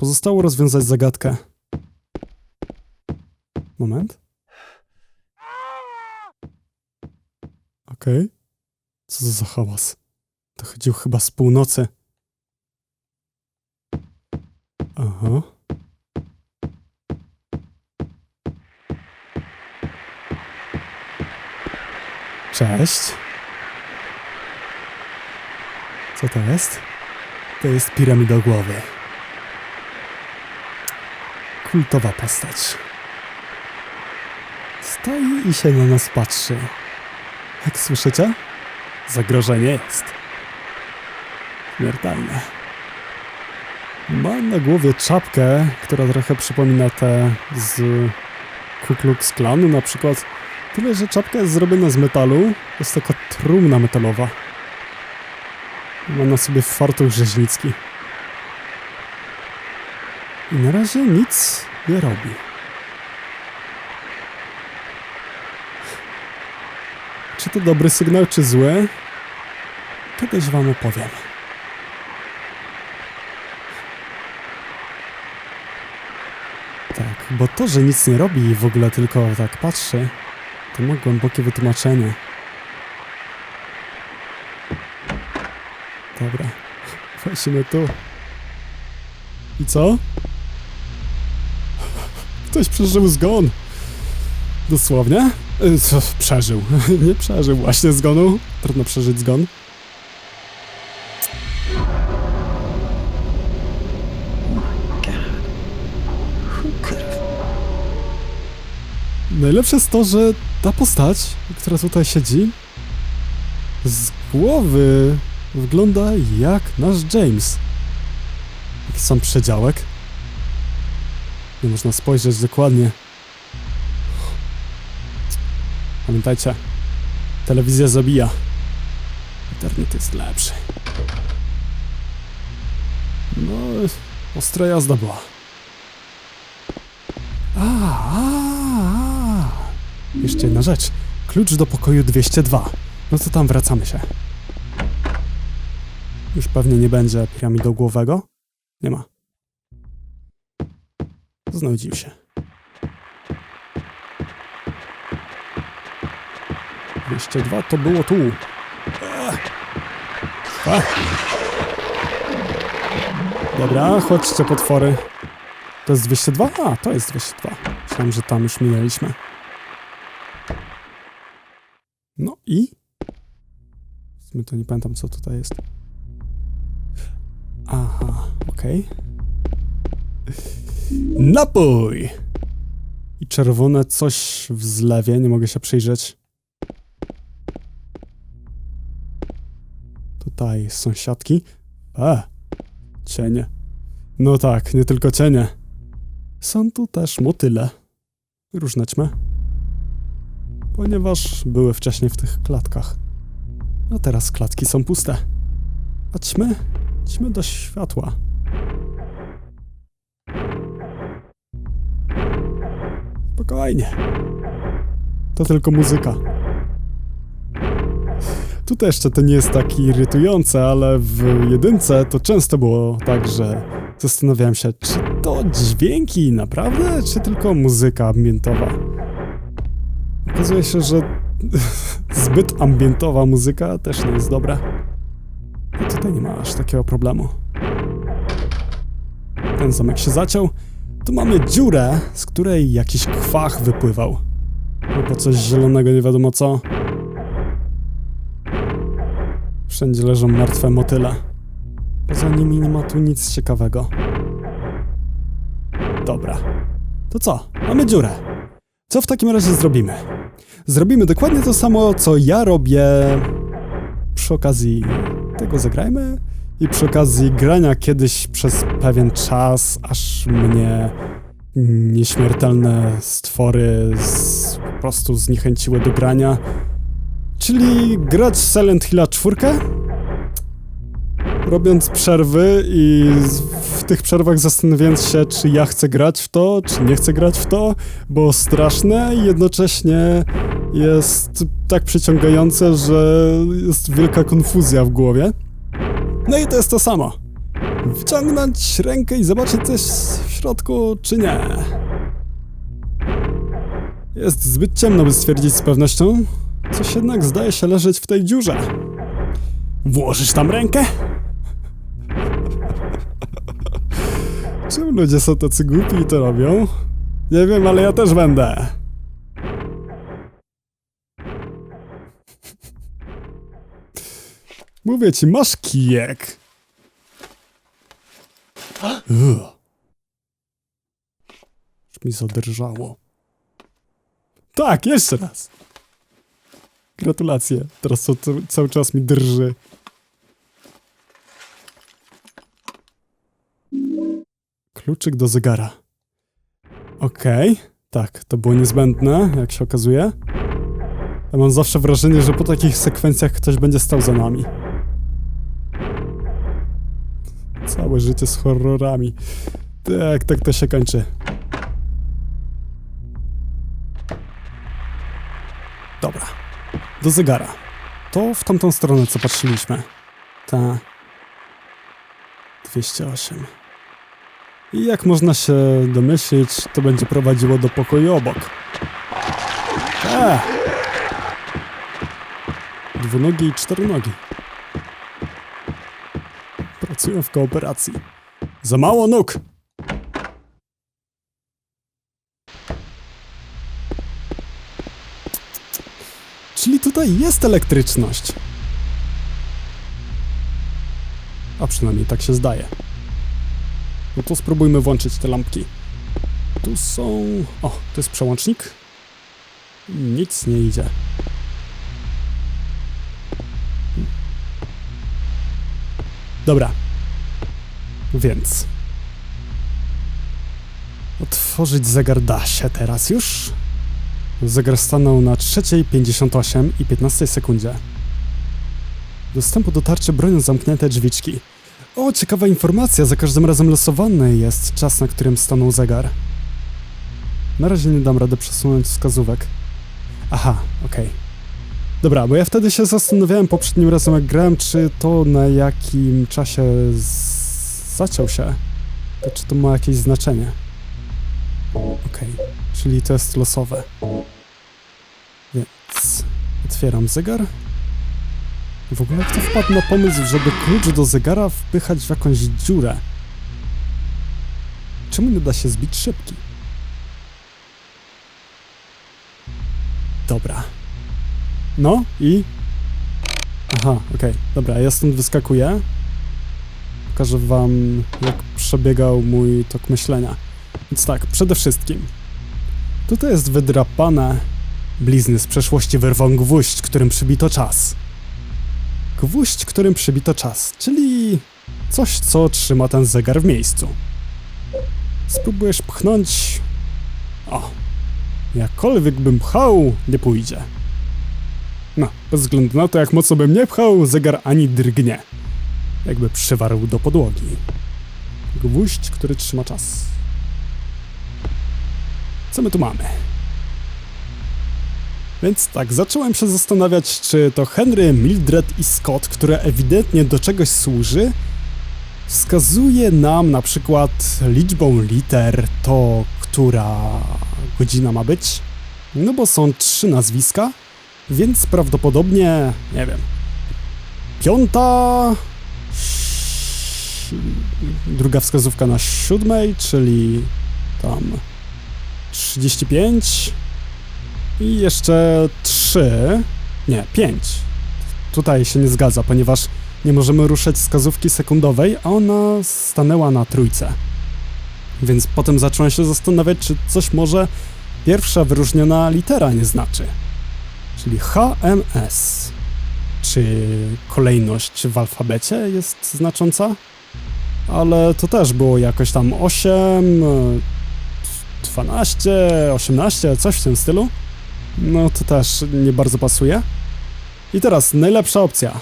Pozostało rozwiązać zagadkę. Moment. Okej. Co to za hałas? Dochodził chyba z północy. Aha. Cześć. Co to jest? To jest piramidogłowy. Kultowa postać. Stoi i się na nas patrzy. Jak słyszycie? Zagrożenie jest. Śmiertelne. Ma na głowie czapkę, która trochę przypomina tę z Ku Klux Klanu na przykład. Tyle, że czapka jest zrobiona z metalu. Jest taka trumna metalowa. Ma na sobie fartuch rzeźnicki. I na razie nic nie robi. Czy to dobry sygnał, czy zły? Kiedyś wam opowiem. Tak, bo to, że nic nie robi i w ogóle tylko tak patrzy, to ma głębokie wytłumaczenie. Dobra, wchodzimy tu. I co? Ktoś przeżył zgon. Dosłownie? Y, Co, przeżył. Nie przeżył, właśnie zgonu. Trudno przeżyć zgon. Najlepsze jest to, że ta postać, która tutaj siedzi, z głowy wygląda jak nasz James. Jaki sam przedziałek. Nie można spojrzeć dokładnie. Pamiętajcie, telewizja zabija. Internet jest lepszy. No, ostra jazda była. A, a, a. Jeszcze jedna rzecz. Klucz do pokoju 202. No to tam wracamy się. Już pewnie nie będzie piramidogłowego. Nie ma. Znudził się. 202 to było tu. A. Dobra, chodźcie potwory. To jest 202? A, to jest 202. Myślałem, że tam już minęliśmy. No i? W sumie to nie pamiętam, co tutaj jest. Aha, okej. Napój! I czerwone coś w zlewie, nie mogę się przyjrzeć. Tutaj sąsiadki. E, cienie. No tak, nie tylko cienie. Są tu też motyle. Różne ćmy. Ponieważ były wcześniej w tych klatkach. A teraz klatki są puste. A ćmy? Ćmy do światła. Spokojnie. To tylko muzyka. Tutaj jeszcze to nie jest tak irytujące, ale w jedynce to często było tak, że zastanawiałem się, czy to dźwięki naprawdę, czy tylko muzyka ambientowa. Okazuje się, że zbyt ambientowa muzyka też nie jest dobra. I tutaj nie ma aż takiego problemu. Ten zamek się zaciął. Tu mamy dziurę, z której jakiś kwach wypływał. Albo coś zielonego, nie wiadomo co. Wszędzie leżą martwe motyle. Poza nimi nie ma tu nic ciekawego. Dobra. To co? Mamy dziurę. Co w takim razie zrobimy? Zrobimy dokładnie to samo, co ja robię przy okazji tego zagrajmy i przy okazji grania kiedyś przez pewien czas, aż mnie nieśmiertelne stwory z, po prostu zniechęciły do grania. Czyli grać Silent Hilla 4, robiąc przerwy i w tych przerwach zastanawiając się, czy ja chcę grać w to, czy nie chcę grać w to, bo straszne i jednocześnie jest tak przyciągające, że jest wielka konfuzja w głowie. No i to jest to samo. wciągnąć rękę i zobaczyć coś w środku, czy nie. Jest zbyt ciemno, by stwierdzić z pewnością. Coś jednak zdaje się leżeć w tej dziurze. Włożysz tam rękę? Czemu ludzie są tacy głupi i to robią? Nie wiem, ale ja też będę. Mówię ci, masz kijek. Ugh. Mi zadrżało. Tak, jeszcze raz. Gratulacje. Teraz to, to, cały czas mi drży. Kluczyk do zegara. Okej. Tak, to było niezbędne, jak się okazuje. Ja mam zawsze wrażenie, że po takich sekwencjach ktoś będzie stał za nami. Całe życie z horrorami. Tak, tak to się kończy. Dobra. Do zegara. To w tamtą stronę, co patrzyliśmy. Ta. 208. I jak można się domyślić, to będzie prowadziło do pokoju obok. Ta. Dwunogi i czteronogi. Pracują w kooperacji. Za mało nóg! Czyli tutaj jest elektryczność. A przynajmniej tak się zdaje. No to spróbujmy włączyć te lampki. Tu są... O, to jest przełącznik. Nic nie idzie. Dobra. Więc... Otworzyć zegar da się teraz już. Zegar stanął na 3.58 i 15 sekundzie. Dostępu do tarczy bronią zamknięte drzwiczki. O, ciekawa informacja, za każdym razem losowany jest czas, na którym stanął zegar. Na razie nie dam rady przesunąć wskazówek. Aha, okej. Dobra, bo ja wtedy się zastanawiałem poprzednim razem jak grałem, czy to na jakim czasie z... zaciął się, to czy to ma jakieś znaczenie. Okej, czyli to jest losowe. Więc otwieram zegar. W ogóle kto wpadł na pomysł, żeby klucz do zegara wpychać w jakąś dziurę? Czemu nie da się zbić szybki? Dobra. No i... Aha, okej. Dobra, ja stąd wyskakuję. Pokażę wam, jak przebiegał mój tok myślenia. Więc tak, przede wszystkim. Tutaj jest wydrapane blizny z przeszłości wyrwą gwóźdź, którym przybito czas. Gwóźdź, którym przybito czas, czyli coś, co trzyma ten zegar w miejscu. Spróbujesz pchnąć. O, jakkolwiek bym pchał, nie pójdzie. No, bez względu na to, jak mocno bym nie pchał, zegar ani drgnie. Jakby przywarł do podłogi. Gwóźdź, który trzyma czas. Co my tu mamy? Więc tak, zacząłem się zastanawiać, czy to Henry, Mildred i Scott, które ewidentnie do czegoś służy, wskazuje nam na przykład liczbą liter to, która godzina ma być. No bo są trzy nazwiska, więc prawdopodobnie, nie wiem, piąta, druga wskazówka na siódmej, czyli tam 35 i jeszcze 3, nie, 5. Tutaj się nie zgadza, ponieważ nie możemy ruszać wskazówki sekundowej, a ona stanęła na trójce. Więc potem zacząłem się zastanawiać, czy coś może pierwsza wyróżniona litera nie znaczy. Czyli HMS. Czy kolejność w alfabecie jest znacząca? Ale to też było jakoś tam 8, e, 12, 18, coś w tym stylu. No to też nie bardzo pasuje. I teraz najlepsza opcja.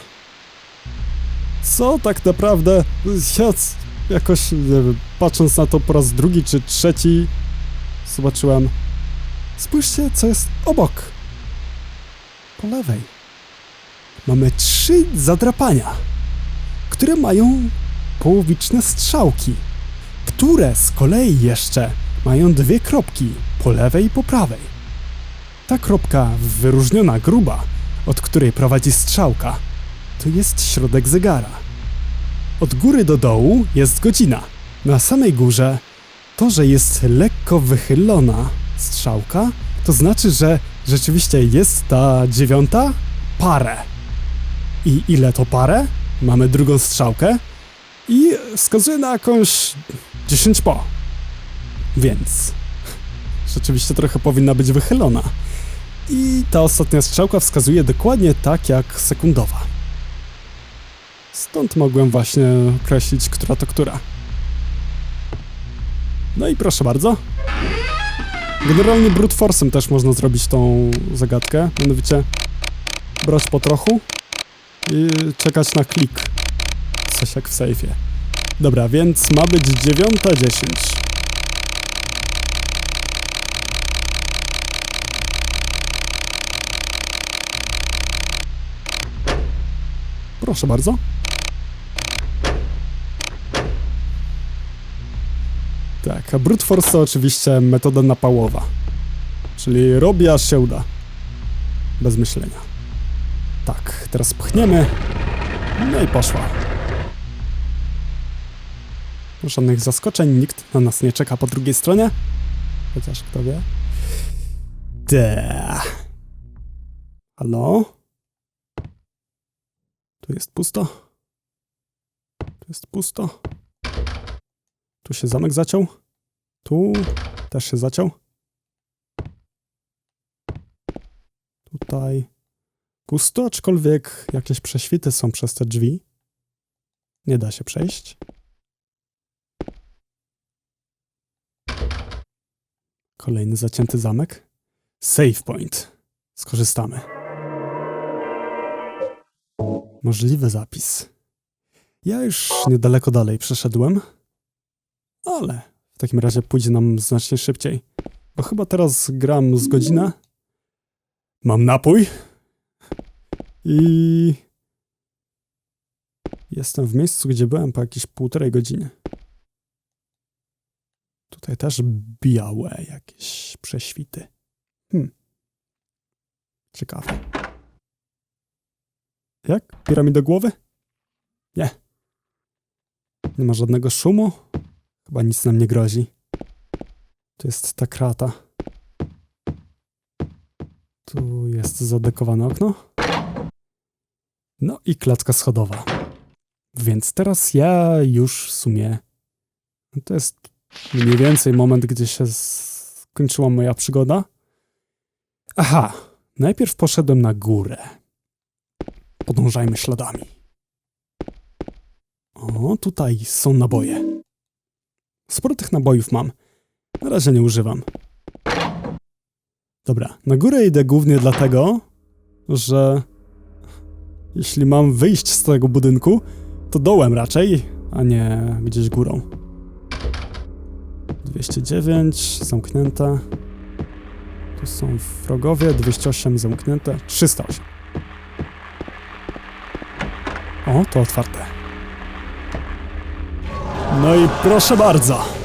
Co tak naprawdę ja jakoś nie wiem, patrząc na to po raz drugi czy trzeci zobaczyłem. Spójrzcie, co jest obok. Po lewej. Mamy trzy zadrapania, które mają połowiczne strzałki, które z kolei jeszcze mają dwie kropki po lewej i po prawej. Ta kropka wyróżniona gruba, od której prowadzi strzałka, to jest środek zegara. Od góry do dołu jest godzina. Na samej górze to, że jest lekko wychylona strzałka, to znaczy, że rzeczywiście jest ta dziewiąta parę. I ile to parę? Mamy drugą strzałkę i wskazuje na jakąś 10 po. Więc rzeczywiście trochę powinna być wychylona. I ta ostatnia strzałka wskazuje dokładnie tak jak sekundowa. Stąd mogłem właśnie określić, która to która. No i proszę bardzo. Generalnie brute force'em też można zrobić tą zagadkę, mianowicie brać po trochu i czekać na klik. Coś jak w sejfie. Dobra, więc ma być 9.10. Proszę bardzo. Tak, a brute force to oczywiście metoda napałowa. Czyli robię aż się uda. Bez myślenia. Tak, teraz pchniemy. No i poszła. Żadnych zaskoczeń, nikt na nas nie czeka po drugiej stronie. Chociaż kto wie. De. Halo? Tu jest pusto. Tu jest pusto. Tu się zamek zaciął. Tu też się zaciął. Tutaj pusto, aczkolwiek jakieś prześwity są przez te drzwi. Nie da się przejść. Kolejny zacięty zamek. Save point. Skorzystamy. Możliwy zapis. Ja już niedaleko dalej przeszedłem, ale w takim razie pójdzie nam znacznie szybciej. Bo chyba teraz gram z godzinę. Mam napój. I jestem w miejscu, gdzie byłem po jakieś półtorej godziny. Tutaj też białe jakieś prześwity. Hmm. Ciekawe. Jak? Piera mi do głowy? Nie. Nie ma żadnego szumu. Chyba nic nam nie grozi. Tu jest ta krata. Tu jest zadekowane okno. No i klatka schodowa. Więc teraz ja już w sumie. To jest mniej więcej moment, gdzie się skończyła moja przygoda. Aha, najpierw poszedłem na górę. Podążajmy śladami. O, tutaj są naboje. Sporo tych nabojów mam. Na razie nie używam. Dobra, na górę idę głównie dlatego, że jeśli mam wyjść z tego budynku, to dołem raczej, a nie gdzieś górą. 209 zamknięte. Tu są wrogowie, 208 zamknięte, 308. O, to otwarte. No i proszę bardzo.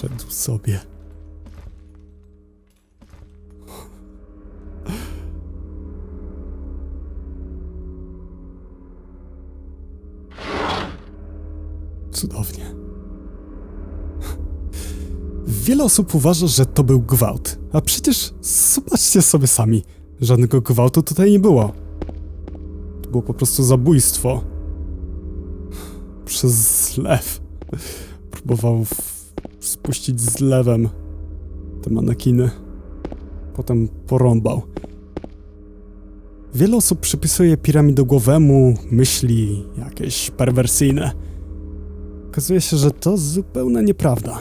Szedł sobie. Cudownie. Wiele osób uważa, że to był gwałt, a przecież zobaczcie sobie sami, żadnego gwałtu tutaj nie było. To było po prostu zabójstwo. Przez zlew. Próbował spuścić zlewem te manekiny. Potem porąbał. Wiele osób przypisuje piramidogłowemu myśli jakieś perwersyjne. Okazuje się, że to zupełna nieprawda.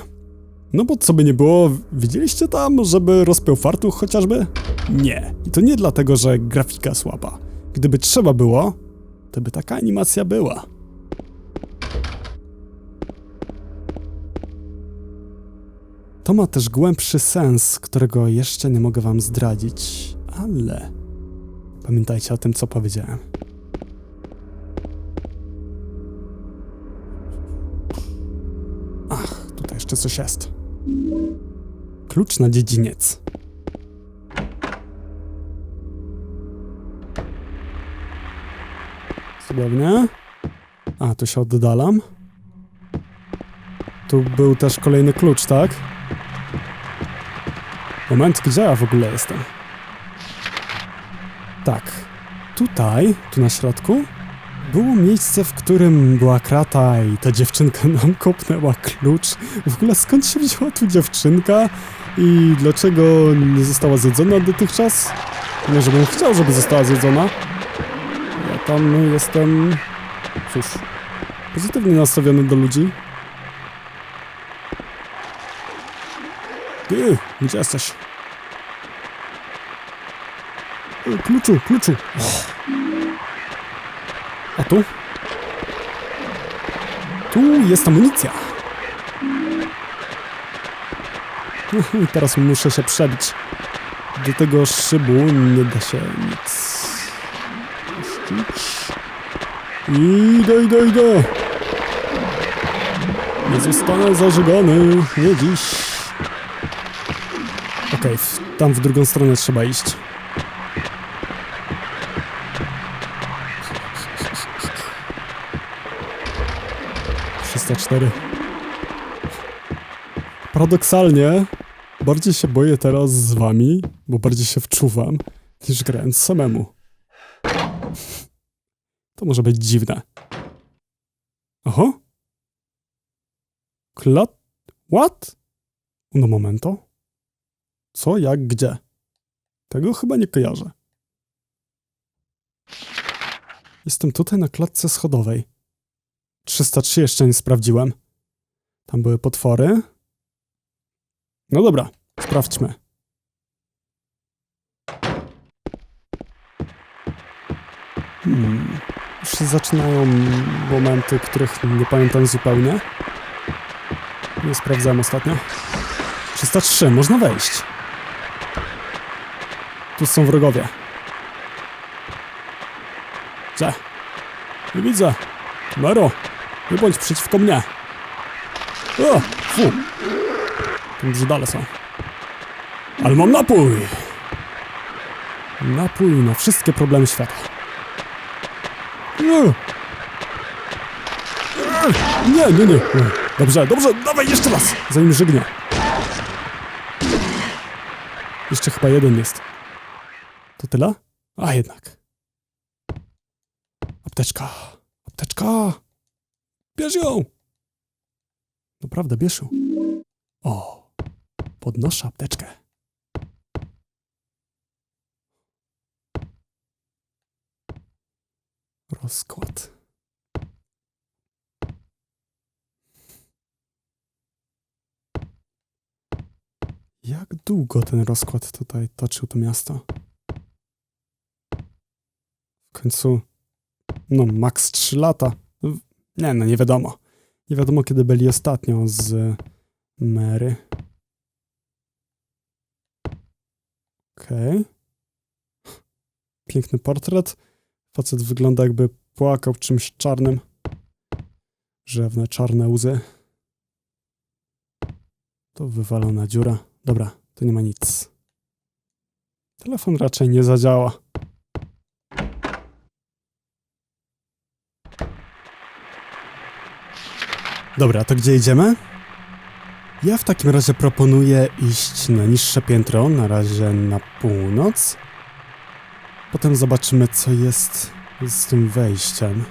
No bo co by nie było, widzieliście tam, żeby rozpiął fartuch chociażby? Nie. I to nie dlatego, że grafika słaba. Gdyby trzeba było, to by taka animacja była. To ma też głębszy sens, którego jeszcze nie mogę wam zdradzić, ale pamiętajcie o tym, co powiedziałem. Ach, tutaj jeszcze coś jest. Klucz na dziedziniec. Cudownie. A, tu się oddalam. Tu był też kolejny klucz, tak? Moment, gdzie ja w ogóle jestem? Tak. Tutaj, tu na środku, było miejsce, w którym była krata i ta dziewczynka nam kopnęła klucz. W ogóle skąd się wzięła tu dziewczynka i dlaczego nie została zjedzona dotychczas? Nie, żebym chciał, żeby została zjedzona. Ja tam jestem, cóż, pozytywnie nastawiony do ludzi. Ty, gdzie jesteś? Kluczu, kluczu. A tu? Tu jest amunicja. I teraz muszę się przebić. Do tego szybu nie da się nic. Idę, idę, idę. Nie zostanę zażygany. Nie dziś. Okej, w- tam w drugą stronę trzeba iść. Trzysta cztery. Paradoksalnie, bardziej się boję teraz z wami, bo bardziej się wczuwam, niż grając samemu. To może być dziwne. Oho? Klat... What? Uno momento. Co, jak, gdzie? Tego chyba nie kojarzę. Jestem tutaj na klatce schodowej. 303 jeszcze nie sprawdziłem. Tam były potwory. No dobra, sprawdźmy. Hmm. Już się zaczynają momenty, których nie pamiętam zupełnie. Nie sprawdzałem ostatnio. 303, można wejść. Tu są wrogowie. Gdzie? Nie widzę. Mero, nie bądź przeciwko mnie. O, fu. Tam brzydale są. Ale mam napój. Napój na wszystkie problemy świata. Nie. Nie, nie, nie. Dobrze, dobrze, dawaj jeszcze raz, zanim żygnie. Jeszcze chyba jeden jest. To tyle? A jednak. Apteczka. Apteczka. Bierz ją. Naprawdę, bierz ją. O, podnoszę apteczkę. Rozkład. Jak długo ten rozkład tutaj toczył to miasto? W końcu, no, maks 3 lata. Nie, no, nie wiadomo. Nie wiadomo, kiedy byli ostatnio z Mary. Okej. Piękny portret. Facet wygląda jakby płakał czymś czarnym. Rzewne, czarne łzy. To wywalona dziura. Dobra, tu nie ma nic. Telefon raczej nie zadziała. Dobra, to gdzie idziemy? Ja w takim razie proponuję iść na niższe piętro, na razie na północ. Potem zobaczymy, co jest z tym wejściem.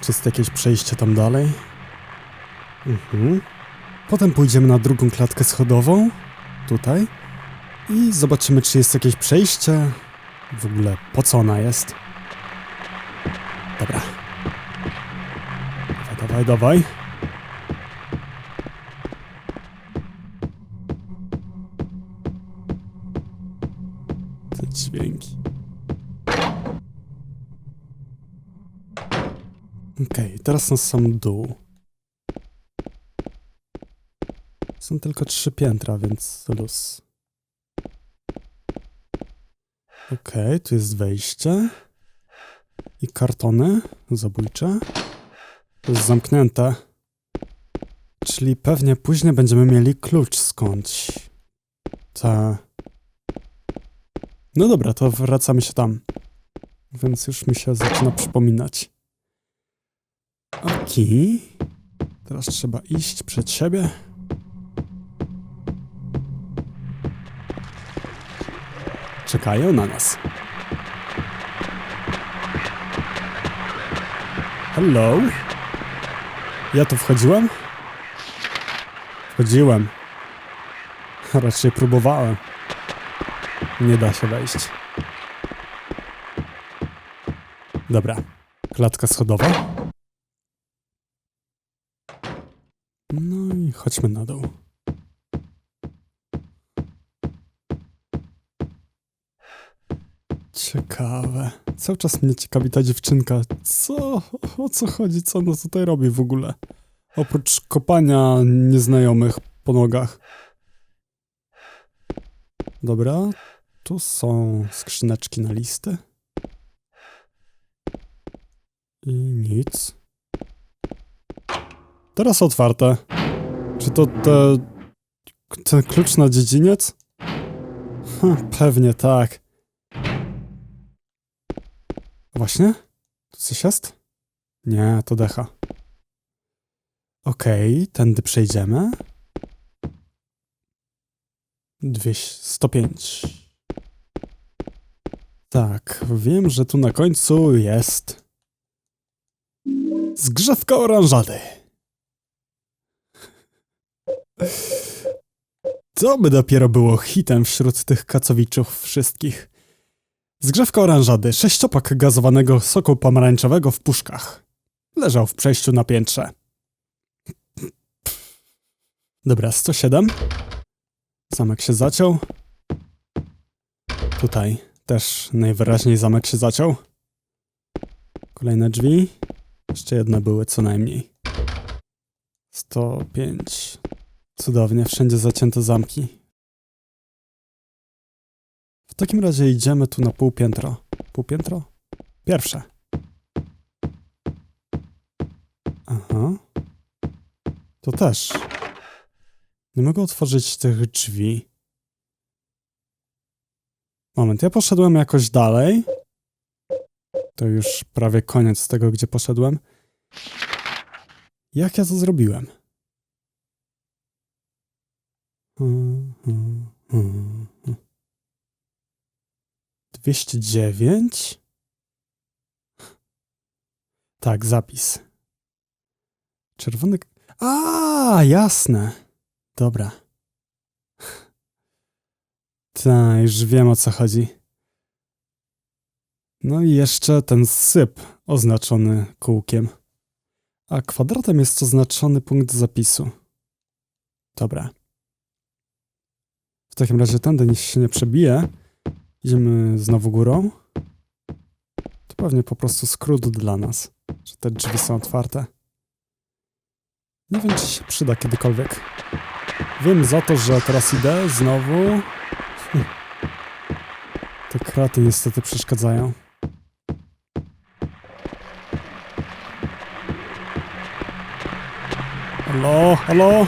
Czy jest jakieś przejście tam dalej? Mhm. Potem pójdziemy na drugą klatkę schodową, tutaj. I zobaczymy, czy jest jakieś przejście. W ogóle, po co ona jest. Dobra. Dawaj, dawaj, teraz na sam dół. Są tylko trzy piętra, więc luz. Okej, tu jest wejście. I kartony zabójcze. To jest zamknięte. Czyli pewnie później będziemy mieli klucz skądś. Ta. No dobra, to wracamy się tam. Więc już mi się zaczyna przypominać. Okej. Teraz trzeba iść przed siebie. Czekają na nas. Hello? Ja tu wchodziłem? Wchodziłem. Raczej próbowałem. Nie da się wejść. Dobra. Klatka schodowa. No i chodźmy na dół. Ciekawe. Cały czas mnie ciekawi ta dziewczynka. Co? O co chodzi? Co ona tutaj robi w ogóle? Oprócz kopania nieznajomych po nogach. Dobra. Tu są skrzyneczki na listy. I nic. Teraz otwarte. Czy to te... ten klucz na dziedziniec? Ha, pewnie tak. Właśnie? Tu coś jest? Nie, to decha. Okej, tędy przejdziemy. 200, 105. Tak, wiem, że tu na końcu jest zgrzewka oranżady. To by dopiero było hitem wśród tych kacowiczów wszystkich. Zgrzewka oranżady, sześciopak gazowanego soku pomarańczowego w puszkach. Leżał w przejściu na piętrze. Dobra, 107. Zamek się zaciął. Tutaj też najwyraźniej zamek się zaciął. Kolejne drzwi. Jeszcze jedne były co najmniej. 105. Cudownie, wszędzie zacięte zamki. W takim razie idziemy tu na półpiętro. Półpiętro? Pierwsze. Aha. To też. Nie mogę otworzyć tych drzwi. Moment, ja poszedłem jakoś dalej. To już prawie koniec tego, gdzie poszedłem. Jak ja to zrobiłem? Hmm. 209? Tak, zapis. Czerwony. A, jasne. Dobra. Tak, już wiem o co chodzi. No i jeszcze ten syp oznaczony kółkiem. A kwadratem jest oznaczony punkt zapisu. Dobra. W takim razie tędy się nie przebije. Idziemy znowu górą. To pewnie po prostu skrót dla nas, że te drzwi są otwarte. Nie wiem, czy się przyda kiedykolwiek. Wiem za to, że teraz idę znowu. Hm. Te kraty niestety przeszkadzają. Halo, halo?